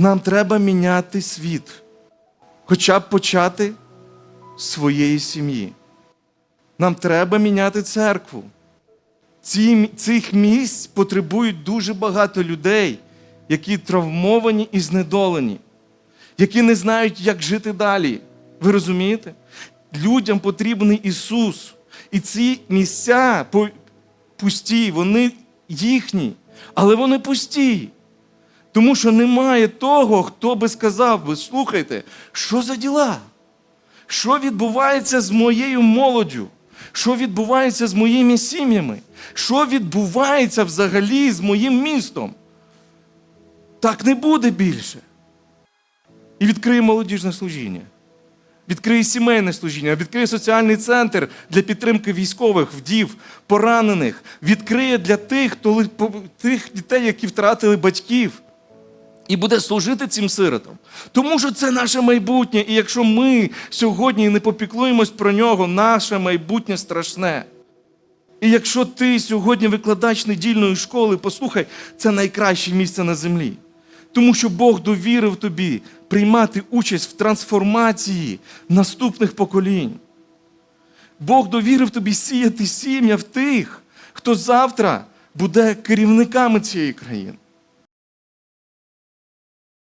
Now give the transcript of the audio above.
Нам треба міняти світ, хоча б почати з своєї сім'ї. Нам треба міняти церкву. Ці, цих місць потребують дуже багато людей, які травмовані і знедолені, які не знають, як жити далі. Ви розумієте? Людям потрібний Ісус. І ці місця пусті, вони їхні, але вони пусті. Тому що немає того, хто би сказав би, слухайте, що за діла? Що відбувається з моєю молоддю? Що відбувається з моїми сім'ями? Що відбувається взагалі з моїм містом? Так не буде більше. І відкриє молодіжне служіння, відкриє сімейне служіння, відкриє соціальний центр для підтримки військових, вдів, поранених, відкриє для тих, хто тих дітей, які втратили батьків і буде служити цим сиротам. Тому що це наше майбутнє. І якщо ми сьогодні не попіклуємось про нього, наше майбутнє страшне. І якщо ти сьогодні викладач недільної школи, послухай, це найкраще місце на землі. Тому що Бог довірив тобі приймати участь в трансформації наступних поколінь. Бог довірив тобі сіяти сім'я в тих, хто завтра буде керівниками цієї країни.